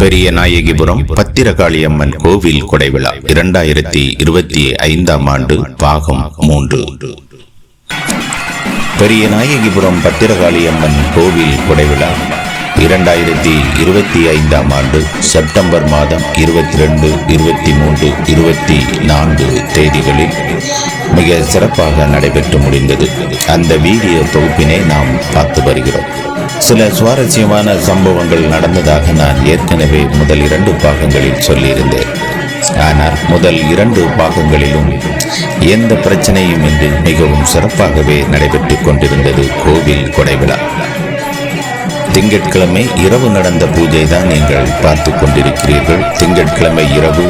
பெரிய நாயகிபுரம் பத்திரகாளியம்மன் கோவில் கொடைவிழா இரண்டாயிரத்தி இருபத்தி ஐந்தாம் ஆண்டு பாகம் மூன்று. பெரிய நாயகிபுரம் பத்திரகாளியம்மன் கோவில் கொடைவிழா இரண்டாயிரத்தி இருபத்தி ஐந்தாம் ஆண்டு செப்டம்பர் மாதம் இருபத்தி ரெண்டு இருபத்தி மூன்று இருபத்தி நான்கு தேதிகளில் மிக சிறப்பாக நடைபெற்று முடிந்தது. அந்த வீடியோ தொகுப்பினை நாம் பார்த்து வருகிறோம். சில சுவாரஸ்யமான சம்பவங்கள் நடந்ததாக நான் ஏற்கனவே முதல் இரண்டு பாகங்களில் சொல்லியிருந்தேன். ஆனால் முதல் இரண்டு பாகங்களிலும் எந்த பிரச்சனையும் இன்றி மிகவும் சிறப்பாகவே நடைபெற்றுக் கொண்டிருந்தது கோவில் கொடைவிழா. திங்கட்கிழமை இரவு நடந்த பூஜை தான் நீங்கள் பார்த்து கொண்டிருக்கிறீர்கள். திங்கட்கிழமை இரவு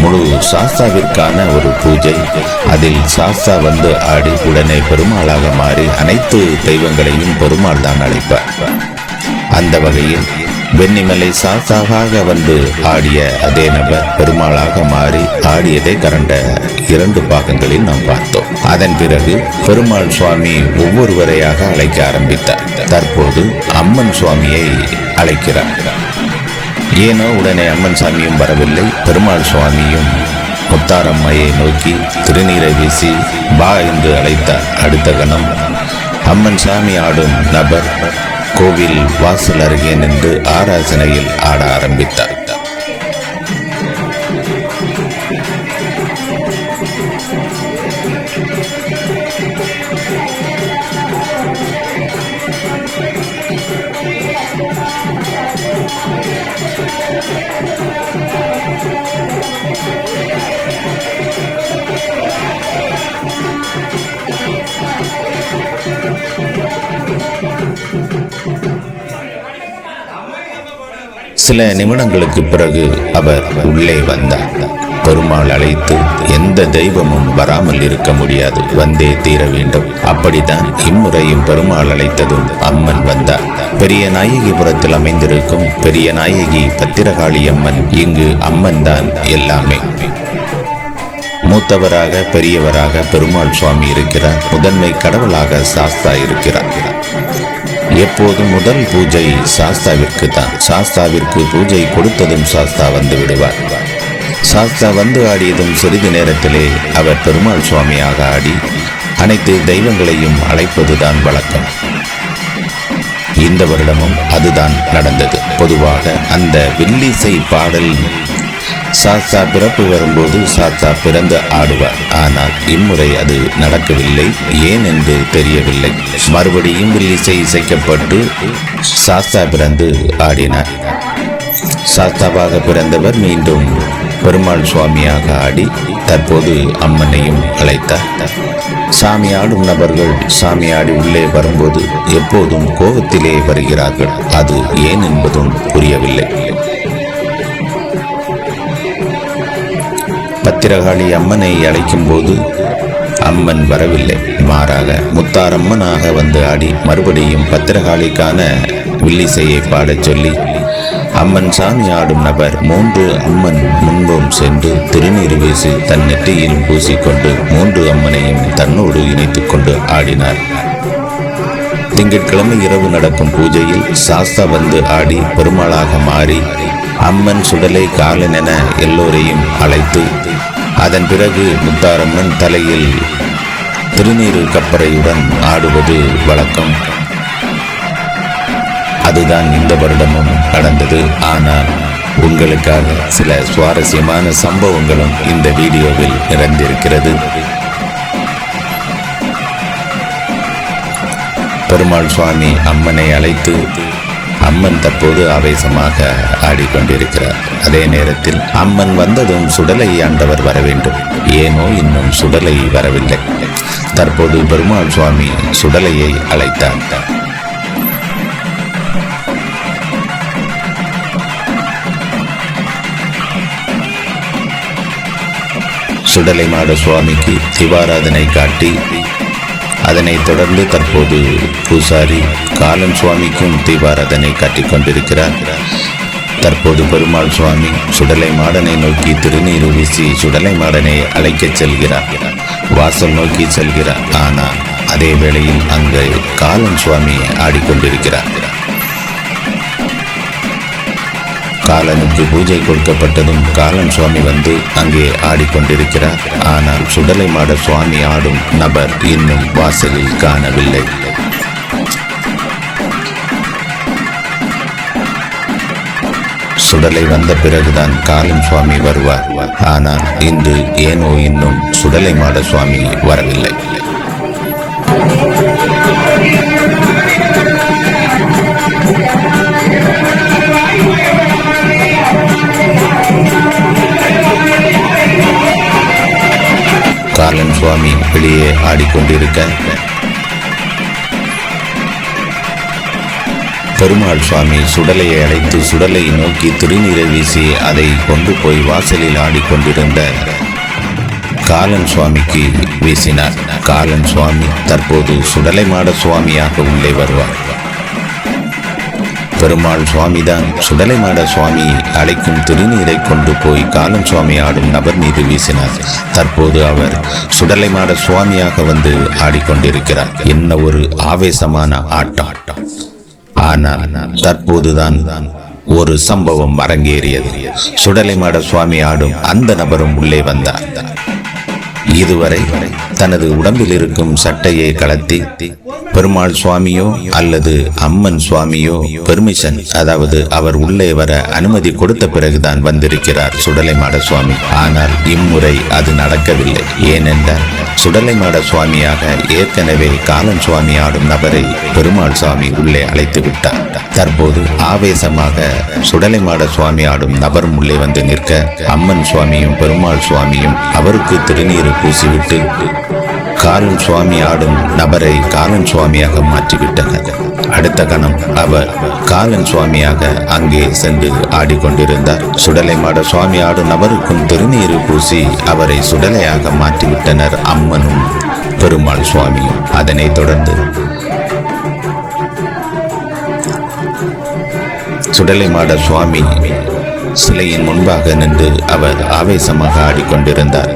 முழு சாஸ்தாவிற்கான ஒரு பூஜை. அதில் சாஸ்தா வந்து ஆடி உடனே பெருமாளாக மாறி அனைத்து தெய்வங்களையும் பெருமாள் தான் அழைப்பார். அந்த வகையில் வெண்ணிமலை சாஸ்தாவாக வந்து ஆடிய அதே நபர் பெருமாளாக மாறி ஆடியதை கரண்ட இரண்டு பாகங்களில் நாம் பார்த்தோம். அதன் பிறகு பெருமாள் சுவாமி ஒவ்வொருவரையாக அழைக்க ஆரம்பித்தார். தற்போது அம்மன் சுவாமியை அழைக்கிறார். ஏனோ உடனே அம்மன் சாமியும் வரவில்லை. பெருமாள் சுவாமியும் முத்தாரம்மையை நோக்கி திருநீரை வீசி பா என்று அழைத்தார் அடுத்த கணம் அம்மன் சாமி ஆடும் நபர் கோவில் வாசல் அருகே நின்று ஆராசனையில் ஆட ஆரம்பித்தார். சில நிமிடங்களுக்கு பிறகு அவர் உள்ளே வந்தார். பெருமாள் அழைத்து எந்த தெய்வமும் வராமல் இருக்க முடியாது. வந்தே தீர வேண்டும். அப்படித்தான் இம்முறையும் பெருமாள் அழைத்ததும் அம்மன் வந்தார். பெரிய நாயகிபுரத்தில் அமைந்திருக்கும் பெரிய நாயகி பத்திரகாளி அம்மன் இங்கு அம்மன் தான் எல்லாமே. மூத்தவராக பெரியவராக பெருமாள் சுவாமி இருக்கிறார். முதன்மை கடவுளாக சாஸ்தா இருக்கிறார். எப்போதும் முதல் பூஜை சாஸ்தாவிற்கு தான். சாஸ்தாவிற்கு பூஜை கொடுத்ததும் சாஸ்தா வந்து விடுவார். சாஸ்தா வந்து ஆடியதும் சிறிது நேரத்திலே அவர் பெருமாள் சுவாமியாக ஆடி அனைத்து தெய்வங்களையும் அழைப்பதுதான் வழக்கம். இந்த வருடமும் அதுதான் நடந்தது. பொதுவாக அந்த வில்லிசை பாடல் சாஸ்தா பிறப்பு வரும்போது சாஸ்தா பிறந்து ஆடுவார். ஆனால் இம்முறை அது நடக்கவில்லை ஏன் என்று தெரியவில்லை. மறுபடியும் இசை இசைக்கப்பட்டு சாஸ்தா பிறந்து ஆடினார். சாஸ்தாவாக பிறந்தவர் மீண்டும் பெருமாள் சுவாமியாக ஆடி தற்போது அம்மனையும் அழைத்தார். சாமி ஆடும் நபர்கள் சாமி ஆடி உள்ளே வரும்போது எப்போதும் கோபத்திலே வருகிறார்கள். அது ஏன் என்பதும் புரியவில்லை. பத்திரகாளி அம்மனை அழைக்கும் போது அம்மன் வரவில்லை. மாறாக முத்தாரம்மனாக வந்து ஆடி மறுபடியும் பத்திரகாளிக்கான வில்லிசையை பாடச் சொல்லி அம்மன் சாமி ஆடும் நபர் மூன்று அம்மன் முன்பும் சென்று திருநீர் வீசி தன் நெற்றியில் பூசிக்கொண்டு மூன்று அம்மனையும் தன்னோடு இணைத்துக்கொண்டு ஆடினார். திங்கட்கிழமை இரவு நடக்கும் பூஜையில் சாஸ்தா வந்து ஆடி பெருமாளாக மாறி அம்மன் சுடலை காலன் என எல்லோரையும் அழைத்து அதன் பிறகு முத்தாரம்மன் தலையில் திருநீரு கப்பறையுடன் ஆடுவது வழக்கம். அதுதான் இந்த வருடமும் நடந்தது. ஆனால் உங்களுக்காக சில சுவாரஸ்யமான சம்பவங்களும் இந்த வீடியோவில் நிறைந்திருக்கிறது. பெருமாள் சுவாமி அம்மனை அழைத்து அம்மன் தற்போது ஆவேசமாக ஆடிக்கொண்டிருக்கிறார். அதே நேரத்தில் அம்மன் வந்ததும் சுடலை ஆண்டவர் வர வேண்டும். ஏனோ இன்னும் சுடலை வரவில்லை. தற்போது பெருமாள் சுவாமி சுடலையை அழைத்தார். சுடலை மாட சுவாமிக்கு திவாராதனை காட்டி அதனைத் தொடர்ந்து தற்போது பூசாரி காலன் சுவாமிக்கும் தீபாராதனை காட்டிக் கொண்டிருக்கிறார். தற்போது பெருமாள் சுவாமி சுடலை மாடனை நோக்கி திருநீர் வீசி சுடலை மாடனை அழைக்கச் செல்கிறார். வாசல் நோக்கி செல்கிறார். ஆனால் அதே வேளையில் அங்கு காலன் சுவாமி ஆடிக்கொண்டிருக்கிறார். காலனுக்கு பூஜை கொடுக்கப்பட்டதும் காலன் சுவாமி வந்து அங்கே ஆடிக்கொண்டிருக்கிறார். ஆனால் சுடலை மாட சுவாமி ஆடும் நபர் இன்னும் வாசலில் காணவில்லை. சுடலை வந்த பிறகுதான் காலன் சுவாமி வருவார். ஆனால் இன்று ஏனோ இன்னும் சுடலை மாட சுவாமி வரவில்லை. சுவாமி வெளியே ஆடிக்கொண்டிருக்க. பெருமாள் சுவாமி சுடலையை அழைத்து சுடலை நோக்கி திருநீரை வீசி அதை கொண்டு போய் வாசலில் ஆடிக்கொண்டிருந்த காலன் சுவாமிக்கு வீசினார். காலன் சுவாமி தற்போது சுடலை மாட சுவாமியாக உள்ளே வருவார். பெருமாள் சுவாமிதான். சுடலை மாட சுவாமி அழைக்கும் திருநீரை கொண்டு போய் காலம் சுவாமி ஆடும் நபர் மீது வீசினார். தற்போது அவர் சுடலை மாட சுவாமியாக வந்து ஆடிக்கொண்டிருக்கிறார். என்ன ஒரு ஆவேசமான ஆட்டம். ஆனால் தற்போதுதான் ஒரு சம்பவம் அரங்கேறியது. சுடலை மாட சுவாமி ஆடும் அந்த நபரும் உள்ளே வந்தார். இதுவரை தனது உடம்பில் இருக்கும் சட்டையை கலத்தி பெருமாள் சுவாமியோ அல்லது அம்மன் சுவாமியோ பெர்மிஷன் அதாவது அவர் உள்ளே வர அனுமதி கொடுத்த பிறகுதான் வந்திருக்கிறார் சுடலைமாட சுவாமி. ஆனால் இம்முறை அது நடக்கவில்லை. ஏனென்றால் சுடலைமாட சுவாமியாக ஏற்கனவே காலன் சுவாமி ஆடும் நபரை பெருமாள் சுவாமி உள்ளே அழைத்து விட்டார். தற்போது ஆவேசமாக சுடலைமாட சுவாமி ஆடும் நபரும் உள்ளே வந்து நிற்க அம்மன் சுவாமியும் பெருமாள் சுவாமியும் அவருக்கு திருநீர் பூசிவிட்டு காலன் சுவாமி ஆடும் நபரை காலன் சுவாமியாக மாற்றிவிட்டனர். அடுத்த கணம் அவர் காலன் சுவாமியாக அங்கே சென்று ஆடிக்கொண்டிருந்தார். சுடலை மாட சுவாமி ஆடும் நபருக்கும் திருநீரு பூசி அவரை சுடலையாக மாற்றிவிட்டனர் அம்மனும் பெருமாள் சுவாமியும். அதனைத் தொடர்ந்து சுடலை மாட சுவாமி சிலையின் முன்பாக நின்று அவர் ஆவேசமாக ஆடிக்கொண்டிருந்தார்.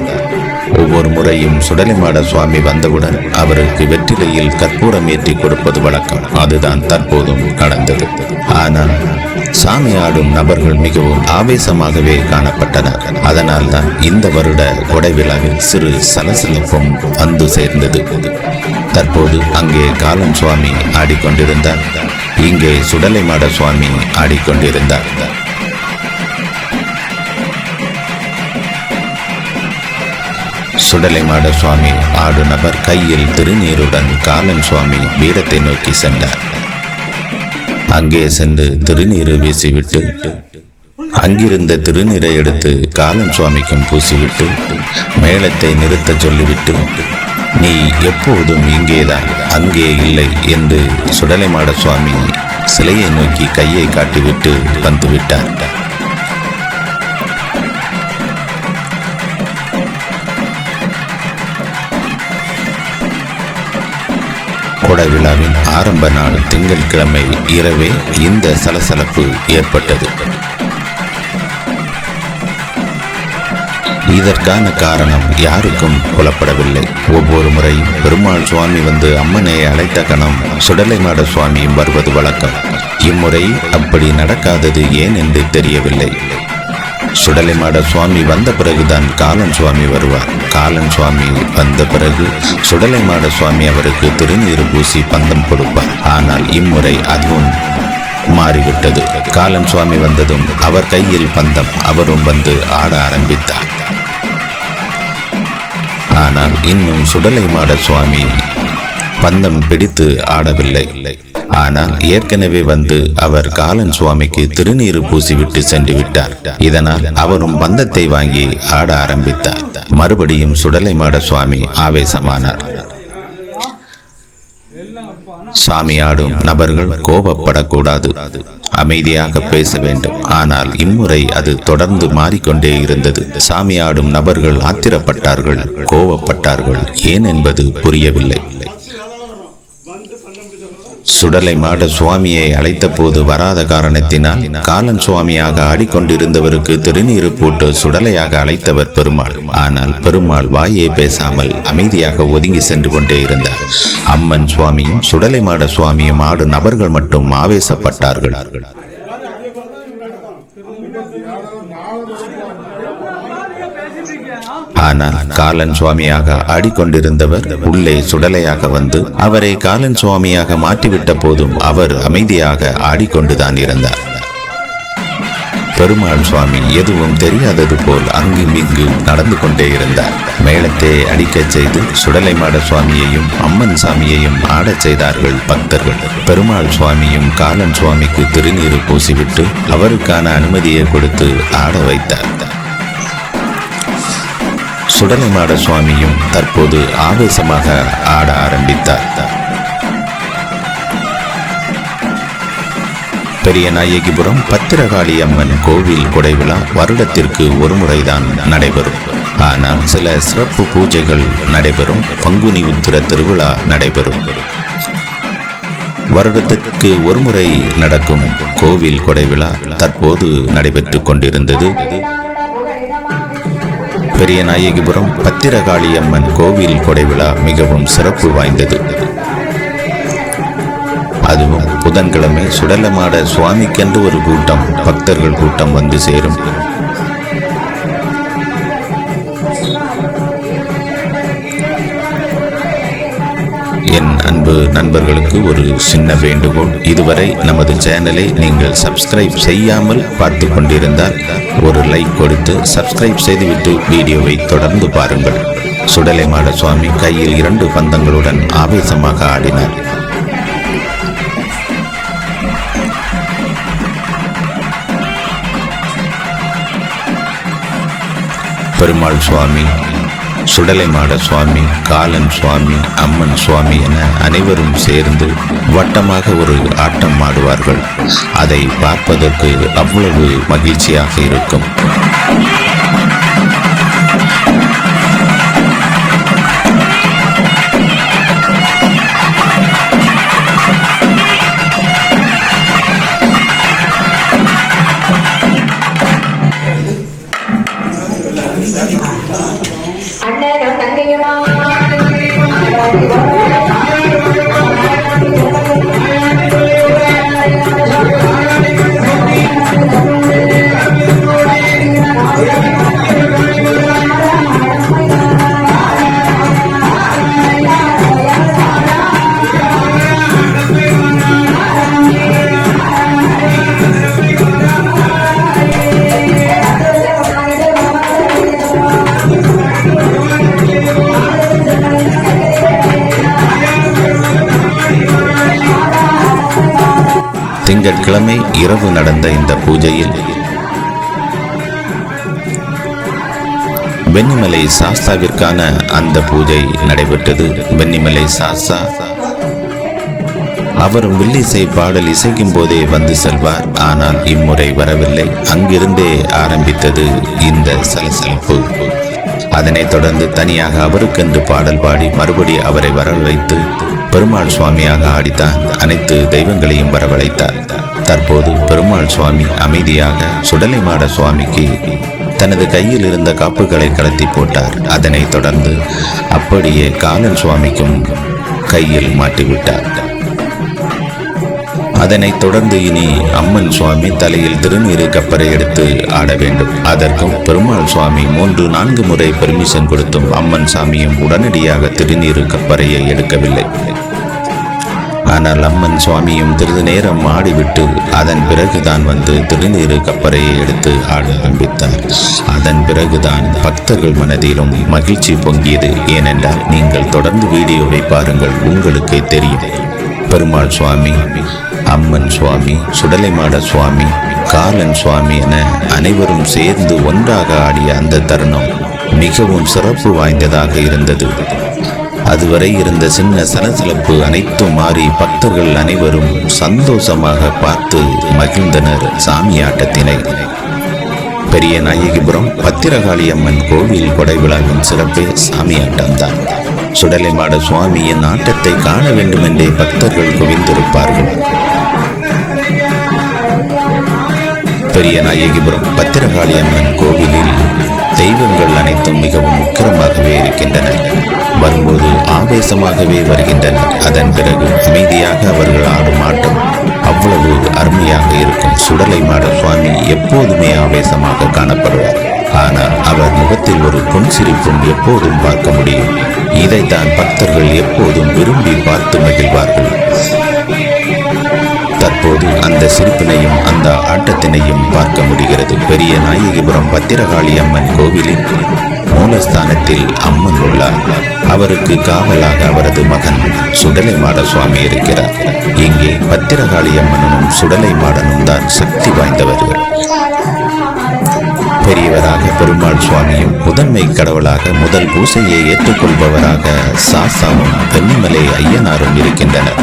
ஒவ்வொரு முறையும் சுடலைமாட சுவாமி வந்தவுடன் அவருக்கு வெற்றிலையில் கற்பூரம் ஏற்றி கொடுப்பது வழக்கம். அதுதான் தற்போதும் நடந்தது ஆனால் சாமி ஆடும் நபர்கள் மிகவும் ஆவேசமாகவே காணப்பட்டனர். அதனால் தான் இந்த வருட கொடை விழாவில் சிறு சலசலப்பும் வந்து சேர்ந்தது. தற்போது அங்கே காலன் சுவாமி ஆடிக்கொண்டிருந்தார். இங்கே சுடலைமாட சுவாமி ஆடிக்கொண்டிருந்தார். சுடலைமாட சுவாமி ஆடு நபர் கையில் திருநீருடன் காலன் சுவாமி வீரத்தை நோக்கி சென்றார். அங்கே சென்று திருநீரு வீசிவிட்டு அங்கிருந்த திருநீரை எடுத்து காலன் சுவாமிக்கும் பூசிவிட்டு மேளத்தை நிறுத்தச் சொல்லிவிட்டு நீ எப்போதும் இங்கேதான் அங்கே இல்லை என்று சுடலைமாட சுவாமி சிலையை நோக்கி கையை காட்டிவிட்டு வந்துவிட்டார். திரைப்பட விழாவின் ஆரம்ப நாள் திங்கட்கிழமை இரவே இந்த சலசலப்பு ஏற்பட்டது. இதற்கான காரணம் யாருக்கும் புலப்படவில்லை. ஒவ்வொரு முறையும் பெருமாள் சுவாமி வந்து அம்மனை அழைத்த கணம் சுடலைமாட சுவாமியும் வருவது வழக்கம். இம்முறை அப்படி நடக்காதது ஏன் என்று தெரியவில்லை. சுடலைமாட சுவாமி வந்த பிறகுதான் காலன் சுவாமி வருவார். காலன் சுவாமி வந்த பிறகு சுடலைமாட சுவாமி அவருக்கு திருநீர் பூசி பந்தம் கொடுப்பார். ஆனால் இம்முறை அதுவும் மாறிவிட்டது. காலன் சுவாமி வந்ததும் அவர் கையில் பந்தம். அவரும் வந்து ஆட ஆரம்பித்தார். ஆனால் இன்னும் சுடலை மாட சுவாமி பந்தம் பிடித்து ஆடவில்லை. ஆனால் ஏற்கனவே வந்து அவர் காலன் சுவாமிக்கு திருநீர் பூசிவிட்டு சென்று விட்டார். இதனால் அவரும் பந்தத்தை வாங்கி ஆட ஆரம்பித்தார். மறுபடியும் சுடலை மாட சுவாமி ஆவேசமானார். சாமி ஆடும் நபர்கள் கோபப்படக்கூடாது. அமைதியாக பேச வேண்டும். ஆனால் இம்முறை அது தொடர்ந்து மாறிக்கொண்டே இருந்தது. சாமி ஆடும் நபர்கள் ஆத்திரப்பட்டார்கள் கோபப்பட்டார்கள். ஏன் என்பது புரியவில்லை. சுடலை மாட சுவாமியை அழைத்தபோது வராத காரணத்தினால் காலன் சுவாமியாக ஆடிக்கொண்டிருந்தவருக்கு திருநீர் போட்டு சுடலையாக அழைத்தவர் பெருமாள். ஆனால் பெருமாள் வாயை பேசாமல் அமைதியாக ஒதுங்கி சென்று கொண்டே இருந்தார். அம்மன் சுவாமியும் சுடலை மாட சுவாமியும் ஆடு நபர்கள் மட்டும் ஆவேசப்பட்டார்கள். ஆனால் காலன் சுவாமியாக ஆடிக்கொண்டிருந்தவர் உள்ளே சுடலையாக வந்து அவரை காலன் சுவாமியாக மாற்றிவிட்ட போதும் அவர் அமைதியாக ஆடிக்கொண்டுதான் இருந்தார். பெருமாள் சுவாமி எதுவும் தெரியாதது போல் அங்கும் இங்கு நடந்து கொண்டே இருந்தார். மேளத்தை அடிக்கச் செய்து சுடலைமாட சுவாமியையும் அம்மன் சாமியையும் ஆடச் செய்தார்கள் பக்தர்கள். பெருமாள் சுவாமியும் காலன் சுவாமிக்கு திருநீறு பூசிவிட்டு அவருக்கான அனுமதியை கொடுத்து ஆட வைத்தார். சுடலைமாட சுவாமியும் தற்போது ஆவேசமாக ஆட ஆரம்பித்தார். பெரிய நாயகிபுரம் பத்திரகாளி அம்மன் கோவில் கொடைவிழா வருடத்திற்கு ஒரு முறைதான் நடைபெறும். ஆனால் சில சிறப்பு பூஜைகள் நடைபெறும். பங்குனி உத்திர திருவிழா நடைபெறும். வருடத்திற்கு ஒருமுறை நடக்கும் கோவில் கொடைவிழா தற்போது நடைபெற்றுக் கொண்டிருந்தது. பெரிய நாயகிபுரம் பத்திரகாளி அம்மன் கோவில் கொடைவிழா மிகவும் சிறப்பு வாய்ந்தது. அதுவும் புதன்கிழமை சுடலமாட சுவாமிக்கென்று ஒரு கூட்டம் பக்தர்கள் கூட்டம் வந்து சேரும். என் அன்பு நண்பர்களுக்கு ஒரு சின்ன வேண்டுகோள். இதுவரை நமது சேனலை நீங்கள் சப்ஸ்கிரைப் செய்யாமல் பார்த்து கொண்டிருந்தால் ஒரு லைக் கொடுத்து சப்ஸ்கிரைப் செய்துவிட்டு வீடியோவை தொடர்ந்து பாருங்கள். சுடலைமாட சுவாமி கையில் இரண்டு பந்தங்களுடன் ஆவேசமாக ஆடினார். பெருமாள் சுவாமி சுடலைமாட சுவாமி காலன் சுவாமி அம்மன் சுவாமி என அனைவரும் சேர்ந்து வட்டமாக ஒரு ஆட்டம் ஆடுவார்கள். அதை பார்ப்பதற்கு அவ்வளவு மகிழ்ச்சியாக இருக்கும். திங்கட்கிழமை இரவு நடந்த இந்த பூஜையில் வெண்ணிமலை சாஸ்தாவிற்கான அந்த பூஜை நடைபெற்றது. வெண்ணிமலை சாஸ்தா அவரும் வில்லிசை பாடல் இசைக்கும் போதே வந்து செல்வார். ஆனால் இம்முறை வரவில்லை. அங்கிருந்தே ஆரம்பித்தது இந்த சலசலப்பு. அதனைத் தொடர்ந்து தனியாக அவருக்கென்று பாடல் பாடி மறுபடி அவரை வரவழைத்து பெருமாள் சுவாமியாக ஆடித்தான் அனைத்து தெய்வங்களையும் வரவழைத்தார் தற்போது பெருமாள் சுவாமி அமைதியாக சுடலைமாட சுவாமிக்கு தனது கையில் இருந்த காப்புகளை கலத்தி போட்டார். அதனைத் தொடர்ந்து அப்படியே காலன் சுவாமிக்கும் கையில் மாட்டிவிட்டார். அதனைத் தொடர்ந்து இனி அம்மன் சுவாமி தலையில் திருநீரு கப்பரை எடுத்து ஆட வேண்டும். அதற்கும் பெருமாள் சுவாமி மூன்று நான்கு முறை பெர்மிஷன் கொடுத்தும் அம்மன் சாமியும் உடனடியாக திருநீரு கப்பறையை எடுக்கவில்லை. ஆனால் அம்மன் சுவாமியும் சிறிது நேரம் ஆடிவிட்டு அதன் பிறகுதான் வந்து திருநீரு கப்பரையை எடுத்து ஆட ஆரம்பித்தார். அதன் பிறகுதான் பக்தர்கள் மனதிலும் மகிழ்ச்சி பொங்கியது. ஏனென்றால் நீங்கள் தொடர்ந்து வீடியோவை பாருங்கள் உங்களுக்கே தெரியும். பெருமாள் சுவாமி அம்மன் சுவாமி சுடலைமாட சுவாமி காலன் சுவாமி என அனைவரும் சேர்ந்து ஒன்றாக ஆடிய அந்த தருணம் மிகவும் சிறப்பு வாய்ந்ததாக இருந்தது. அதுவரை இருந்த சின்ன சலசலப்பு அனைத்தும் மாறி பக்தர்கள் அனைவரும் சந்தோஷமாக பார்த்து மகிழ்ந்தனர் சாமியாட்டத்தினை பெரிய நாயகிபுரம் பத்திரகாளி அம்மன் கோவில் கொடை விழாவின் சிறப்பே சாமியாட்டம்தான் சுடலைமாட சுவாமியின் ஆட்டத்தை காண வேண்டுமென்றே பக்தர்கள் குவிந்திருப்பார்கள். பெரிய நாயகிபுரம் பத்திரகாளி அம்மன் கோவிலில் தெய்வங்கள் அனைத்தும் மிகவும் உக்கிரமாகவே இருக்கின்றன. வரும்போது ஆவேசமாகவே வருகின்றனர் அதன் பிறகு அமைதியாக அவர்கள் ஆடும் ஆட்டம் அவ்வளவு அருமையாக இருக்கும். சுடலை மாட சுவாமி எப்போதுமே ஆவேசமாக காணப்படுவார். ஆனால் அவர் முகத்தில் ஒரு புன்சிரிப்பும் எப்போதும் பார்க்க முடியும். இதைத்தான் பக்தர்கள் எப்போதும் விரும்பி பார்த்து மகிழ்வார்கள். தற்போது அந்த சிரிப்பினையும் அந்த ஆட்டத்தினையும் பார்க்க முடிகிறது. பெரிய நாயகிபுரம் பத்திரகாளி அம்மன் கோவிலின் மூலஸ்தானத்தில் அம்மன் உள்ளார். அவருக்கு காவலாக அவரது மகன் சுடலை மாட சுவாமி இருக்கிறார். இங்கே பத்திரகாளி அம்மனும் சுடலை மாடனும் தான் சக்தி வாய்ந்தவர்கள். பெரியவராக பெருமாள் சுவாமியும் முதன்மை கடவுளாக முதல் பூசையை ஏற்றுக்கொள்பவராக சாசாவும் தென்னிமலை ஐயனாரும் இருக்கின்றனர்.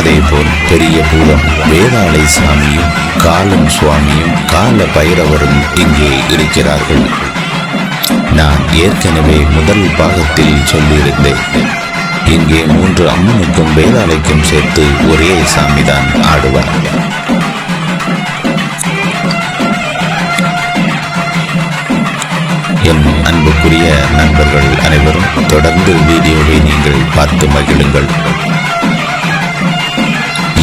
அதேபோல் பெரிய பூதம் வேதாளை சாமியும் காலம் சுவாமியும் கால பைரவரும் இங்கே இருக்கிறார்கள். நான் ஏற்கனவே முதல் பாகத்தில் சொல்லியிருந்தேன். இங்கே மூன்று அம்மனுக்கும் வேதாளைக்கும் சேர்த்து ஒரே சாமிதான் ஆடுவார். என் அன்புக்குரிய நண்பர்கள் அனைவரும் தொடர்ந்து வீடியோவை நீங்கள் பார்த்து மகிழுங்கள்.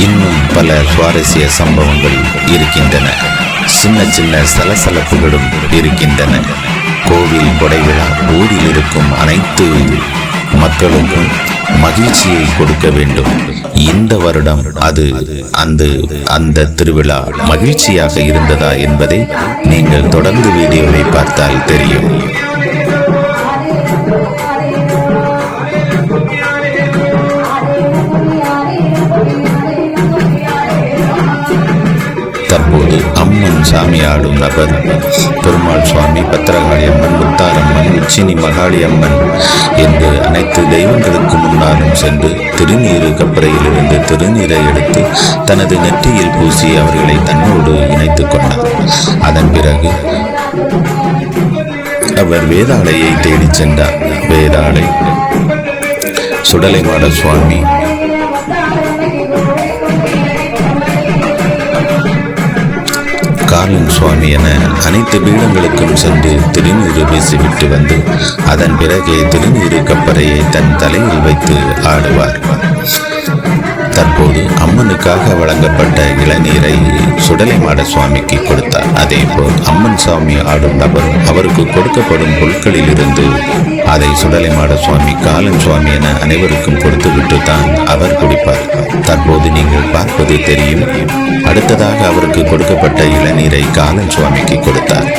இன்னும் பல சுவாரஸ்ய சம்பவங்கள் இருக்கின்றன. சின்ன சின்ன சலசலப்புகளும் இருக்கின்றன. கோவில் கொடைவிழா ஊரில் இருக்கும் அனைத்து மக்களுக்கும் மகிழ்ச்சியை கொடுக்க வேண்டும். இந்த வருடம் அது அந்த அந்த திருவிழா மகிழ்ச்சியாக இருந்ததா என்பதை நீங்கள் தொடர்ந்து வீடியோவை பார்த்தால் தெரியும். தற்போது அம்மன் சாமி ஆடும் நபர். பெருமாள் சுவாமி பத்திரகாளி அம்மன் முத்தாரம்மன் உச்சினி மகாளி அம்மன் என்று அனைத்து தெய்வங்களுக்கு முன்னாலும் சென்று திருநீரு கப்பறையிலிருந்து திருநீரை எடுத்து தனது நெற்றியில் பூசி அவர்களை தன்னோடு இணைத்துக் கொண்டார். அதன் பிறகு அவர் வேதாளையை தேடிச் சென்றார். வேதாளை சுடலைமாட சுவாமி காலன் சுவாமி என அனைத்து பீடங்களுக்கும் சென்று திருநீறு வீசிவிட்டு வந்து அதன் பிறகே திருநீறு கப்பறையை தன் தலையில் வைத்து ஆடுவார். போது அம்மனுக்காக வழங்கப்பட்ட இளநீரை சுடலைமாட சுவாமிக்கு கொடுத்தார். அதேபோல் அம்மன் சுவாமி ஆடும் நபர் அவருக்கு கொடுக்கப்படும் பொருட்களில் இருந்து அதை சுடலைமாட சுவாமி காலன் சுவாமி என அனைவருக்கும் கொடுத்துவிட்டு தான் அவர் குடிப்பார். தற்போது நீங்கள் பார்ப்பது தெரியும். அடுத்ததாக அவருக்கு கொடுக்கப்பட்ட இளநீரை காலன் சுவாமிக்கு கொடுத்தார்.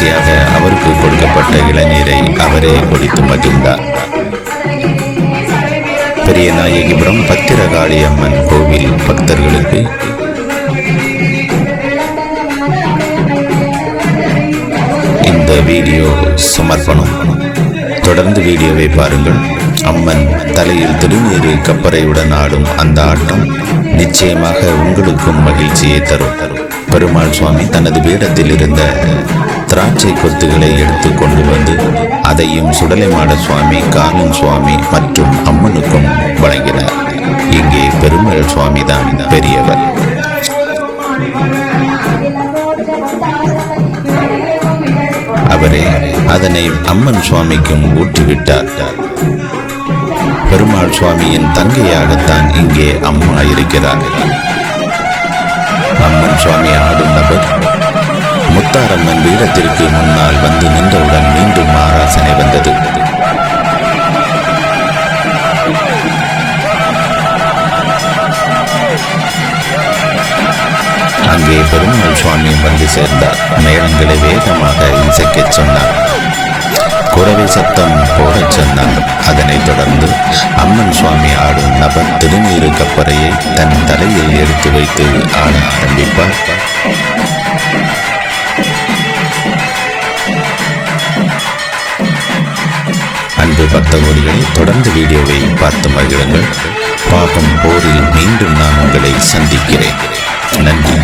கடைசியாக அவருக்கு கொடுக்கப்பட்ட இளநீரை அவரே குடித்து மகிழ்ந்தார். பெரிய நாயகிபுரம் பத்திரகாளி அம்மன் கோவில் பக்தர்களுக்கு இந்த வீடியோ சமர்ப்பணம். தொடர்ந்து வீடியோவை பாருங்கள். அம்மன் தலையில் திருநீறு கப்பறையுடன் ஆடும் அந்த ஆட்டம் நிச்சயமாக உங்களுக்கும் மகிழ்ச்சியை தரும். பெருமாள் சுவாமி தனது பீடத்தில் இருந்த திராட்சை கொத்துகளை எடுத்து கொண்டு வந்து அதையும் சுடலைமாட சுவாமி காலன் சுவாமி மற்றும் அம்மனுக்கும் வழங்கினார். இங்கே பெருமாள் சுவாமி தான் பெரியவர். அவரே அதனை அம்மன் சுவாமிக்கும் ஊற்றிவிட்டார் பெருமாள் சுவாமியின் தங்கையாகத்தான் இங்கே அம்மா இருக்கிறார் அம்மன் சுவாமி ஆடும் நபர் முத்தாரம்மன் வீரத்திற்கு முன்னால் வந்து நின்றவுடன் மீண்டும் ஆராசனை வந்தது. அங்கே பெருமாள் சுவாமியும் வந்து சேர்ந்தார். மேளங்களை வேகமாக இசைக்கச் சொன்னார். குறவை சத்தம் போடச் சொன்னார். அதனைத் தொடர்ந்து அம்மன் சுவாமி ஆடும் நபர் திருநீரு கப்பறையை தன் தலையில் எடுத்து வைத்து ஆட ஆரம்பிப்பார். பக்தகோடிகளை தொடர்ந்து வீடியோவை பார்த்து மகிழுங்கள். பாகம் போரில் மீண்டும் நான் உங்களை சந்திக்கிறேன். நன்றி.